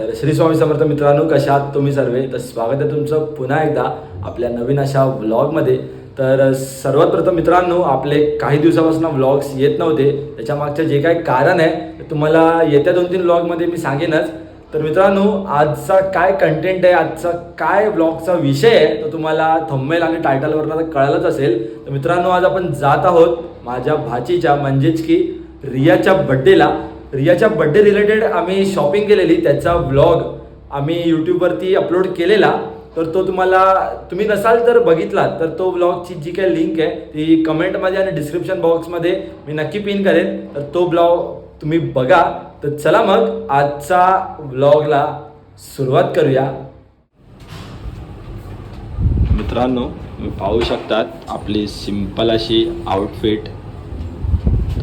तर श्री स्वामी समर्थ मित्रांनो कशा आहात तुम्ही सर्वे? तर स्वागत आहे तुमचं पुन्हा एकदा आपल्या नवीन अशा व्लॉगमध्ये तर सर्वात प्रथम मित्रांनो आपले काही दिवसापासून व्लॉग्स येत नव्हते. त्याच्यामागचं जे काही कारण आहे ते तुम्हाला येत्या दोन तीन व्लॉगमध्ये मी सांगेनच. तर मित्रांनो आजचा काय कंटेंट आहे आजचा काय ब्लॉगचा विषय आहे तो तुम्हाला थंबेल आणि टायटलवरनं तर कळालंच असेल. तर मित्रांनो आज आपण जात आहोत माझ्या भाचीच्या म्हणजेच की रियाच्या बड्डेला रियाच्या बड्डे रिलेटेड आम्ही शॉपिंग केलेली त्याचा ब्लॉग आम्ही यूट्यूबवरती अपलोड केलेला. तर तो तुम्हाला तुम्ही नसाल तर बघितला तर तो ब्लॉगची जी काही लिंक आहे ती कमेंटमध्ये आणि डिस्क्रिप्शन बॉक्समध्ये मी नक्की पिन करेन. तर तो ब्लॉग तुम्ही बघा. तर चला मग आजचा ब्लॉगला सुरुवात करूया. मित्रांनो तुम्ही पाहू शकतात आपली सिंपल अशी आउटफिट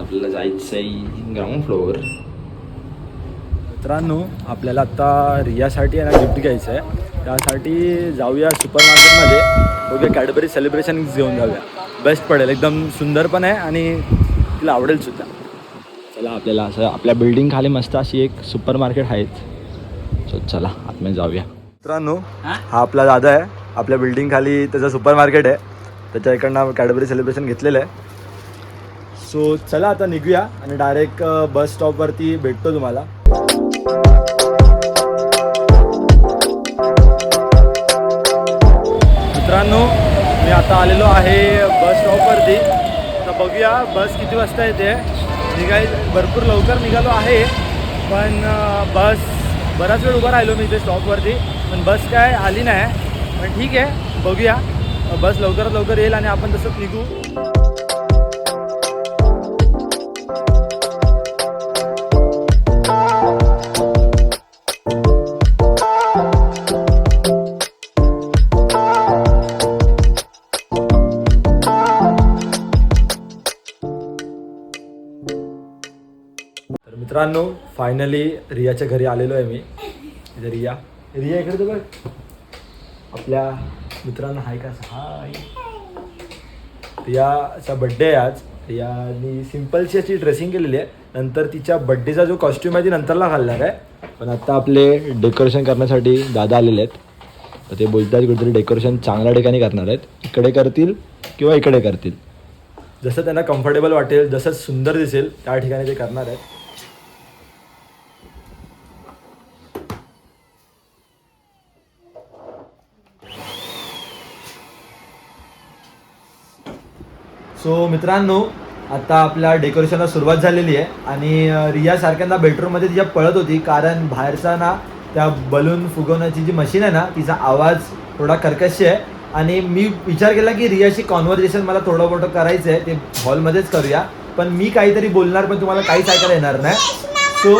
आपल्याला जायचं आहे ग्राउंड फ्लोअर मित्रांनो आपल्याला आता रियासाठी आहे ना गिफ्ट घ्यायचं आहे त्यासाठी जाऊया सुपर मार्केटमध्ये बघूया कॅडबरी सेलिब्रेशन घेऊन जाऊया. बेस्ट पडेल एकदम सुंदर पण आहे आणि तिला आवडेल सुद्धा. चला आपल्याला असं आपल्या बिल्डिंग खाली मस्त अशी एक सुपर मार्केट आहेत. सो चला आतमध्ये जाऊया. मित्रांनो हा? आपला दादा आहे. आपल्या बिल्डिंग खाली त्याचं सुपर मार्केट आहे. त्याच्या इकडनं कॅडबरी सेलिब्रेशन घेतलेलं आहे. सो चला आता निघूया आणि डायरेक्ट बस स्टॉपवरती भेटतो तुम्हाला. मित्रांनो मी आता आलेलो आहे बस स्टॉपवरती तर बघूया बस किती वाजता येते. निघाय भरपूर लवकर निघालो आहे. पण बस बराच वेळ उभा राहिलो मी इथे स्टॉपवरती पण बस काय आली नाही. पण ठीक आहे बघूया. बस लवकरात लवकर येईल आणि आपण तसंच निघू. मित्रांनो फायनली रियाच्या घरी आलेलो आहे मी. इथे रिया. रिया इकडे बघ. आपल्या मित्रांना हाय का हाय रियाचा बड्डे आहे आज. रियानी सिम्पलची अशी ड्रेसिंग केलेली आहे. नंतर तिच्या बड्डेचा जो कॉस्ट्यूम आहे ती नंतरला घालणार आहे. पण आत्ता आपले डेकोरेशन करण्यासाठी दादा आलेले आहेत. तर ते बोलतात कुठेतरी डेकोरेशन चांगल्या ठिकाणी करणार आहेत. इकडे करतील किंवा इकडे करतील. जसं त्यांना कम्फर्टेबल वाटेल जसं सुंदर दिसेल त्या ठिकाणी ते करणार आहेत. सो मित्रांनो आता आपल्या डेकोरेशनला सुरुवात झालेली आहे आणि रिया सारख्यांना बेडरूममध्ये तिच्या पळत होती कारण बाहेरचा ना त्या बलून फुगवण्याची जी मशीन आहे ना तिचा आवाज थोडा कर्कश आहे. आणि मी विचार केला की रियाशी कॉन्व्हर्सेशन मला थोडं मोठं करायचं आहे ते हॉलमध्येच करूया. पण मी काहीतरी बोलणार पण तुम्हाला काहीच ऐकायला येणार नाही. सो सो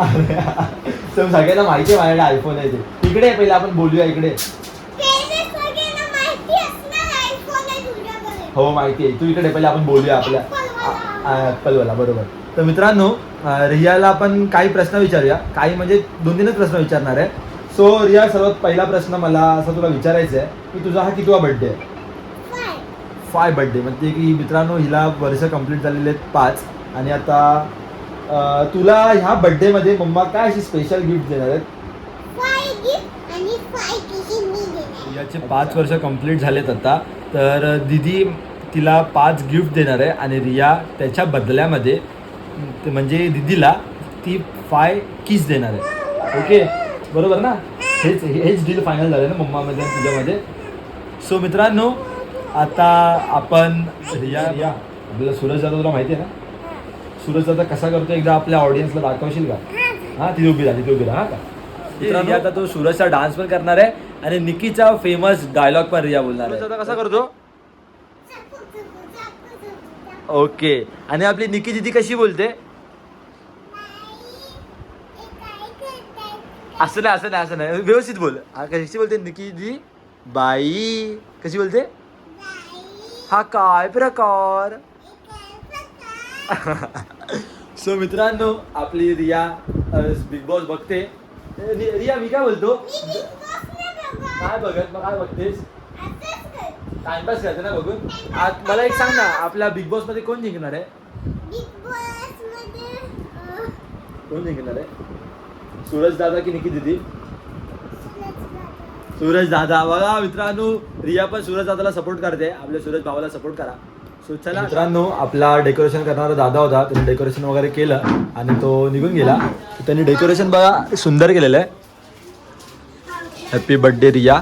सगळ्यांना माहिती आहे माझ्याकडे आयफोन आहे ते. इकडे पहिले आपण बोलूया इकडे. हो माहिती आहे. तू इकडे पहिले आपण बोलूया आपल्या. ॲपलवाला बरोबर. तर मित्रांनो रियाला आपण काही प्रश्न विचारूया. काही म्हणजे दोन तीनच प्रश्न विचारणार आहे. सो रिया सर्वात पहिला प्रश्न मला असं तुला विचारायचं आहे की तुझा हा कितवा बर्थडे आहे? फाय बर्थडे म्हणजे की मित्रांनो हिला वर्ष कंप्लीट झालेले आहेत पाच. आणि आता तुला ह्या बर्थडेमध्ये मम्मा काय अशी स्पेशल गिफ्ट देणार आहेत? याचे पाच वर्ष कंप्लीट झालेत आता. तर दिदी तिला पाच गिफ्ट देणार आहे आणि रिया त्याच्या बदल्यामध्ये ते म्हणजे दिदीला ती फाय किस देणार आहे. ओके बरोबर ना? हेच हेच डील फायनल झालं ना मम्मामध्ये आणि तुझ्यामध्ये. सो मित्रांनो आता आपण रिया रिया आपल्याला सूरज जाधव तुला माहिती आहे ना? सूरज जाधव कसा करतो एकदा आपल्या ऑडियन्सला दाखवशील का? हां ती उभी राहा ती उभी राहा का? मित्रांनो आता तो सूरजचा डान्स पण करणार आहे आणि निकीचा फेमस डायलॉग पण रिया बोलणार आहे. कसा करतो? ओके. आणि आपली निकी दिदी कशी बोलते? असं नाही असं नाही असं नाही. व्यवस्थित बोल. कशी बोलते निकी दिदी? बाई. कशी बोलते? हा काय प्रकार? सो मित्रांनो आपली रिया बिग बॉस बघते. रिया मी काय बोलतो? काय बघत मग काय बघतेस? टाइमपास करते. ना बघून? आज मला एक सांग ना आपल्या बिग बॉसमध्ये कोण जिंकणार आहे? बिग बॉसमध्ये अह, कोण जिंकणार आहे? सूरज दादा की निकी दिदी? सुरज दादा. सूरज दादा. बघा मित्रांनो रिया पण सूरज दादाला सपोर्ट करते. आपल्या सूरज भावाला सपोर्ट करा. सो चला. मित्रांनो आपला डेकोरेशन करणारा दादा होता. त्याने डेकोरेशन वगैरे केलं आणि तो निघून गेला. त्यांनी डेकोरेशन बघा सुंदर केलेलं आहे. Happy birthday Riya.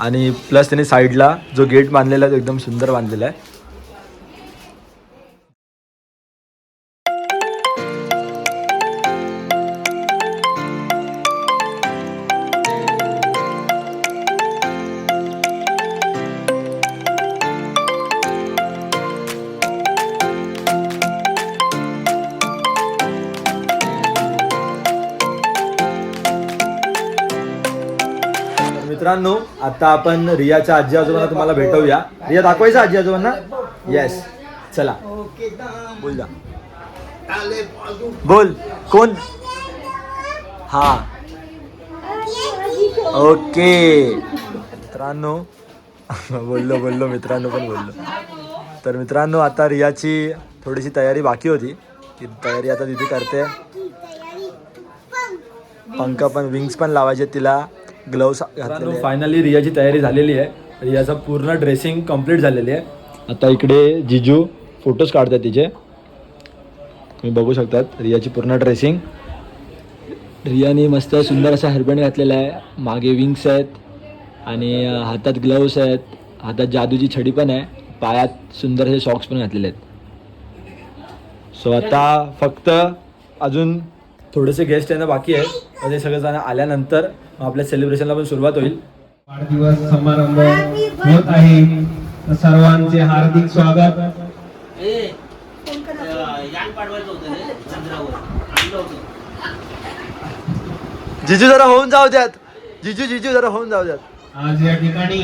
आणि प्लस त्याने साईडला जो गेट बांधलेला आहे तो एकदम सुंदर बांधलेला आहे. मित्रांनो आता आपण रियाच्या आजी आजोबांना तुम्हाला भेटवूया. रिया दाखवायचं आजी आजोबांना? येस चला. बोल जा. बोल. कोण? हा. ओके. मित्रांनो बोललो बोललो मित्रांनो पण बोललो. तर मित्रांनो आता रियाची थोडीशी तयारी बाकी होती. ती तयारी आता दिदी करते. पंख पण विंग्स पण लावायचे तिला. ग्लव्स घातलेले फायनली रियाची तयारी झालेली आहे. रियाचं पूर्ण ड्रेसिंग कंप्लीट झालेली आहे. आता इकडे जिजू फोटोज काढतात तिचे. तुम्ही बघू शकतात रियाची पूर्ण ड्रेसिंग रियाने मस्त सुंदर असा हेअरबँड घातलेला आहे. मागे विंग्स आहेत आणि हातात ग्लव्स आहेत. हातात जादूची छडी पण आहे. पायात सुंदर असे सॉक्स पण घातलेले आहेत. सो आता फक्त अजून थोडेसे गेस्ट येणं बाकी आहे. म्हणजे सगळेजण आल्यानंतर आपल्या सेलिब्रेशनला पण सुरुवात होईल. वाढदिवस समारंभ होत आहे. तर सर्वांचे हार्दिक स्वागत. यान पाठवायचं होतं रे चंद्रावर. आणलं होतं. जिजू जरा होऊन जाऊ द्यात. जिजू जिजू जरा होऊन जाऊ द्यात. आज या ठिकाणी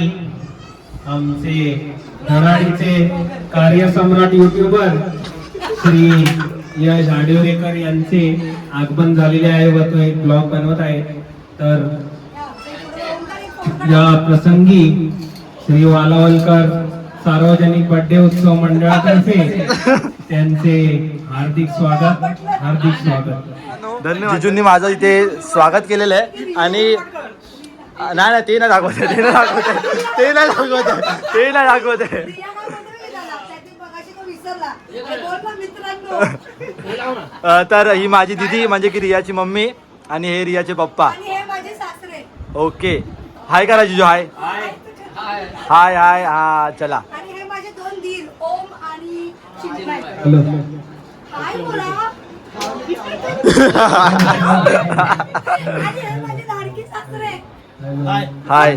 आमचे धडाडीचे कार्यसम्राट युट्यूबर श्री यश आडिवरेकर यांचे आगमन झालेले आहे व तो एक ब्लॉग बनवत आहे. तर या प्रसंगी श्री वालावलकर सार्वजनिक बर्थडे उत्सव मंडळातर्फे त्यांचे हार्दिक स्वागत हार्दिक स्वागत. धन्यवाद. जिजूंनी माझं इथे स्वागत केलेलं आहे. आणि नाही नाही ते नाही दाखवत आहे, ते नाही दाखवत आहे, ते नाही दाखवत आहे, ते नाही दाखवत आहे. तर ही माझी दिदी म्हणजे की रियाची मम्मी आणि हे रियाचे पप्पा. ओके. हाय करा जिजू हाय? हाय. हाय. हा चला. आणि हे माझे दोन धीर ओम आणि चिन्मय हॅलो हाय बोला. आणि हे माझे लाडके सासरे. हाय.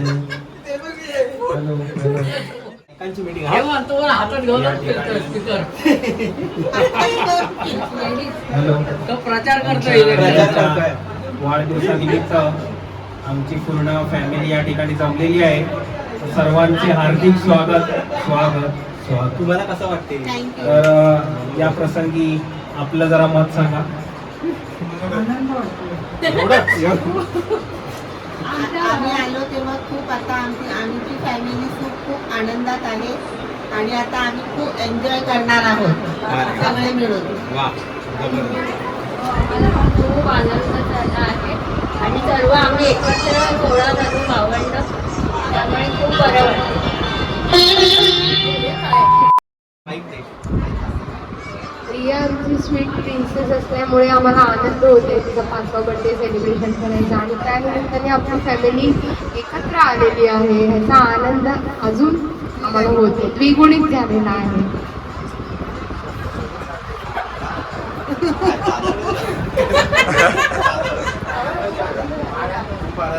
हे म्हणतो वर हातात घेऊन स्पीकर हॅलो. तो प्रचार करतोय. आमची पूर्ण फॅमिली या ठिकाणी जमलेली आहे. सर्वांचे हार्दिक स्वागत स्वागत स्वागत. तुम्हाला कसं वाटते? तर या प्रसंगी आपलं जरा मत सांगा. आता आम्ही आलो तेव्हा खूप आता आमची आमची फॅमिली खूप खूप आनंदात आहे. आणि आता आम्ही खूप एन्जॉय करणार आहोत. सगळे मिळून आनंद झाला आहे आणि सर्व आम्ही एकत्र गोळा झालो भावंड त्यामुळे खूप बरं वाटतं आमची स्वीट प्रिन्सेस असल्यामुळे आम्हाला आनंद होते तिचा पाचवा बर्थडे सेलिब्रेशन करायचा. आणि त्यानिमित्ताने आपली फॅमिली एकत्र आलेली आहे. ह्याचा आनंद अजून आम्हाला होतो द्विगुणित झालेला आहे.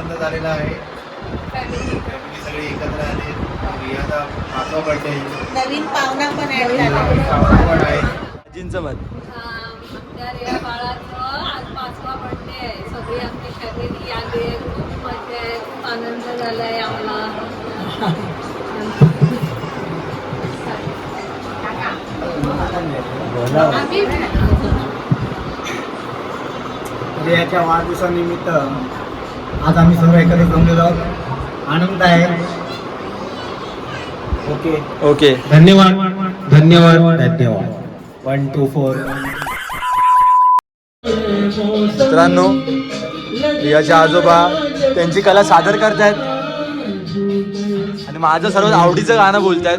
आनंद झालेला आहे. फॅमिली सगळी एकत्र आली. रियाचा पाचवा बर्थडे नवीन पाहुणा पण आहे. आजींचं मत. आमच्या रिया बाळाचं आज पाचवा बर्थडे आहे. सगळी आमची फॅमिली आली. खूप मजा आहे. खूप आनंद झाला आहे आम्हाला. आम्ही रियाच्या वाढदिवसानिमित्त आज आम्ही सर्व एकत्र जमलेलो आहोत. आनंद आहे. ओके. ओके. धन्यवाद. धन्यवाद. धन्यवाद. वन टू फोर मित्रांनो रियाचे आजोबा त्यांची कला सादर करतायत. आणि माझं सर्वात आवडीचं गाणं बोलतायत.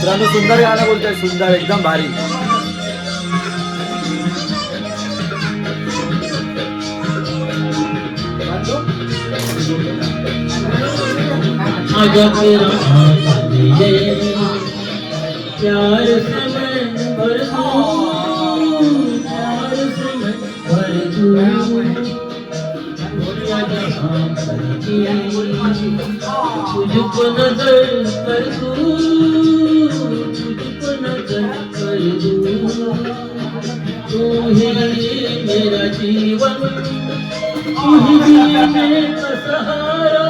मित्रांनो सुंदर गाणं बोलतोय सुंदर एकदम भारी प्यार चार समय भर प्यार से मैं भरपूर. दुनिया तुझको नजर कर तुझको नजर कर तू ही मेरा जीवन तू ही सहारा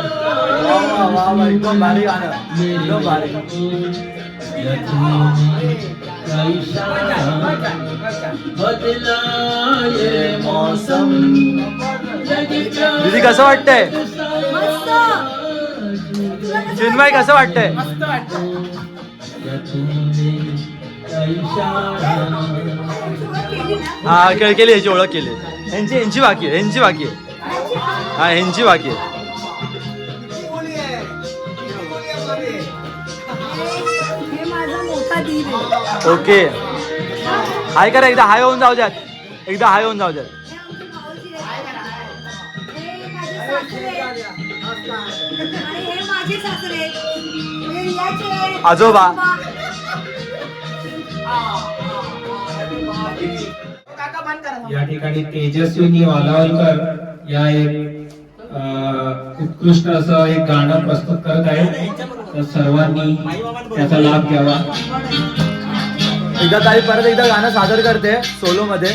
दीदी कसं वाटतंय? चिन्मय कसं वाटतंय? हा केली केली ह्याची ओळख केली. ह्यांची ह्यांची बाकी आहे ह्यांची बाकी आहे. हा ह्यांची बाकी आहे. ओके. हाय करा एकदा हाय होऊन जाऊ द्यात. एकदा हाय होऊन जाऊ द्यात. हे हे आजोबा. या ठिकाणी तेजस्विनी वालावलकर या एक उत्कृष्ट असं एक गाणं प्रस्तुत करत आहेत. तर सर्वांनी त्याचा लाभ घ्यावा. एकदा ताई परत एकदा गाणं सादर करते सोलो मध्ये.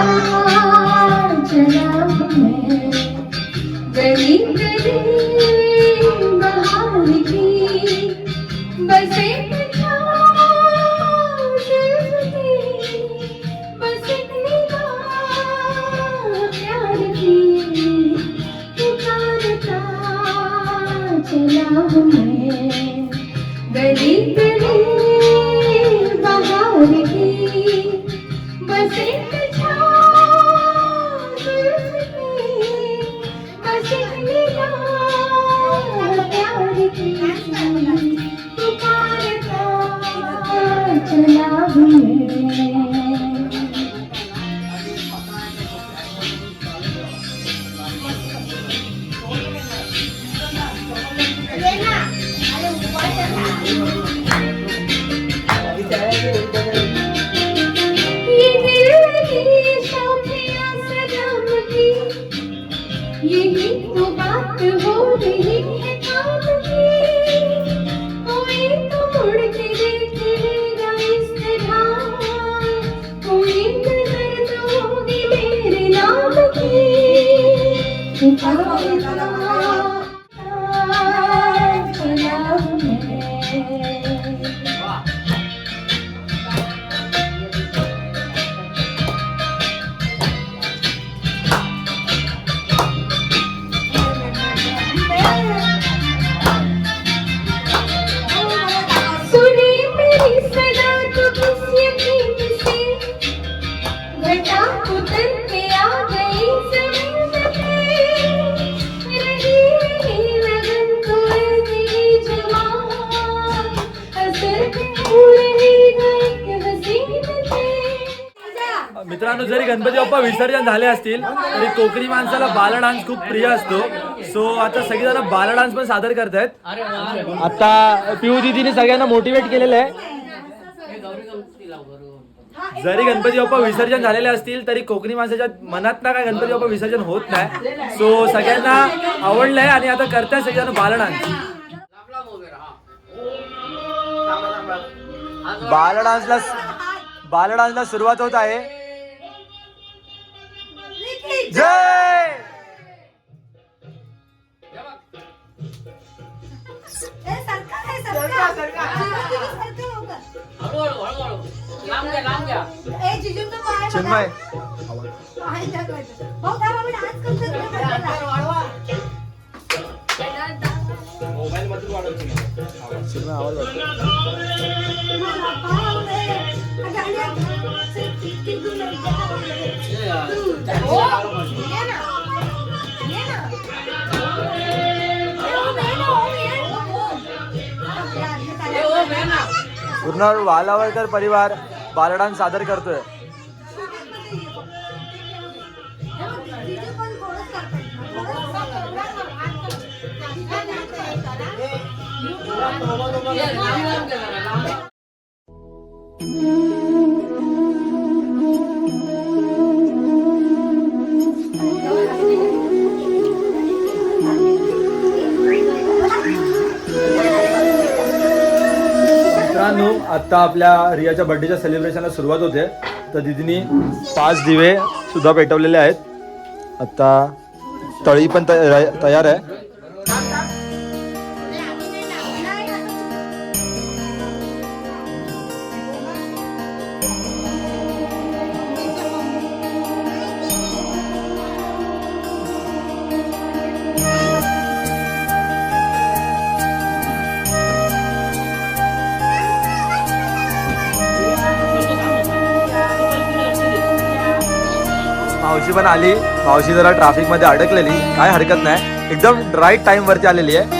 पुकारता चला I 了 मित्रांनो जरी गणपती बाप्पा विसर्जन झाले असतील तरी कोकणी माणसाला बाला डान्स खूप प्रिय असतो. सो आता सगळेजण बाला डान्स पण सादर करतायत. आता पिऊ दिदीने सगळ्यांना मोटिवेट केलेलं आहे. जरी गणपती बाप्पा विसर्जन झालेले असतील तरी कोकणी माणसाच्या मनात ना काय गणपती बाप्पा विसर्जन होत नाही. सो सगळ्यांना आवडलंय आणि आता करताय सगळ्यांना बाला डान्स बाला डान्सला बाला डान्सला सुरुवात होत आहे. जय! सरका लवकर. हळूहळू हळूहळू. लांब घ्या लांब घ्या. चिन्मय. मोबाईल मधून वाढवतो चिन्मय आवाज वाटतो पूर्ण वालावळकर परिवार बालडान सादर करतोय. आता आपल्या रियाच्या बर्थडेच्या सेलिब्रेशनला सुरुवात होते. तर दिदीनी पाच दिवे सुद्धा पेटवलेले आहेत. आता तळी पण तया- तयार आहे. मावशी पण आली. मावशी जरा ट्रॅफिकमध्ये अडकलेली. काय हरकत नाही. एकदम राईट टाईमवरती आलेली आहे.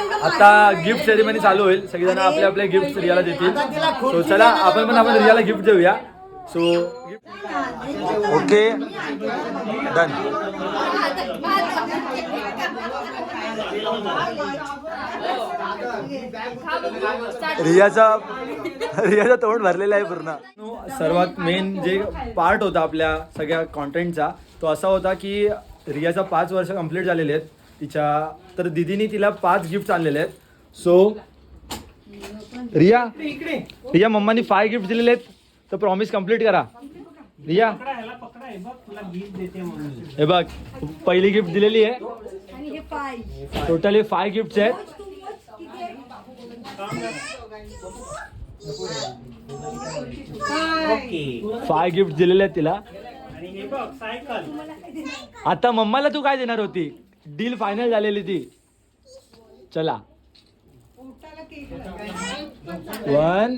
आता गिफ्ट सेरेमनी चालू होईल. सगळेजण आपले आपले गिफ्ट रियाला देतील. सो चला आपण पण आपण रियाला गिफ्ट देऊया. So okay. डन रियाचा रियाचा तोंड भरलेला आहे पूर्ण. सर्वात मेन जे पार्ट होता आपल्या सगळ्या कॉन्टेंटचा तो असा होता की रियाचा पाच वर्ष कंप्लीट झालेले आहेत. तिच्या तर दिदीने तिला पाच गिफ्ट आणलेले आहेत. सो रिया रिया मम्मानी फाय गिफ्ट दिलेले आहेत. तर प्रॉमिस कंप्लीट करा. रिया हे बघ पहिली गिफ्ट दिलेली आहे. टोटली फाय गिफ्ट आहेत. फाय गिफ्ट दिलेले आहेत तिला. आता मम्माला तू काय देणार होती? डील फायनल झालेली ती. चला. वन.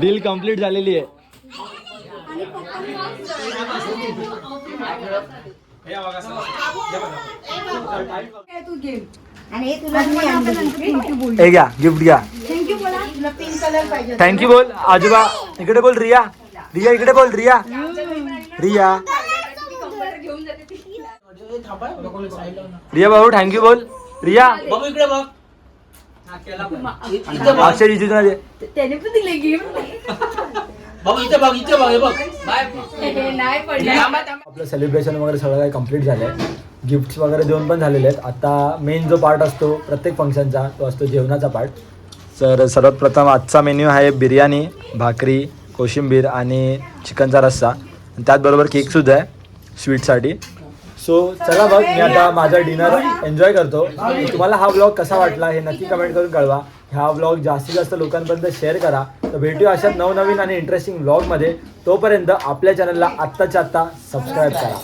डील कंप्लीट झालेली आहे. तू घे आणि हे तुला थँक्यू बोल. हे घ्या गिफ्ट घ्या. थँक्यू बोला. तुला पिंक कलर पाहिजे थँक्यू बोल आजोबा इकडे बोल रिया. रिया इकडे बोल रिया. रिया. रिया भाऊ थँक्यू बोल. रिया. बघू इकडे बघ. अक्षय इथे त्याने पण दिले गिफ्ट बघ इथे बघ इथे बघ हे बघ. बाय नाही पडलं. आपलं सेलिब्रेशन वगैरे सगळं काही कंप्लीट झालं आहे गिफ्ट्स वगैरे देऊन पण झालेले आहेत. आता मेन जो पार्ट असतो प्रत्येक फंक्शनचा तो असतो जेवणाचा पार्ट तर सर्वात प्रथम आजचा मेन्यू आहे बिर्याणी भाकरी कोशिंबीर आणि चिकनचा रस्सा. आणि त्याचबरोबर केकसुद्धा आहे स्वीटसाठी सो चला बघ मी आता माझा डिनर एन्जॉय करतो. तुम्हाला हा ब्लॉग कसा वाटला हे नक्की कमेंट करून कळवा. हा ब्लॉग जास्तीत जास्त लोकांपर्यंत शेअर करा. तर भेटूया अशा नवनवीन आणि इंटरेस्टिंग ब्लॉगमध्ये तोपर्यंत आपल्या चॅनलला आत्ताच्या आत्ता सबस्क्राईब करा.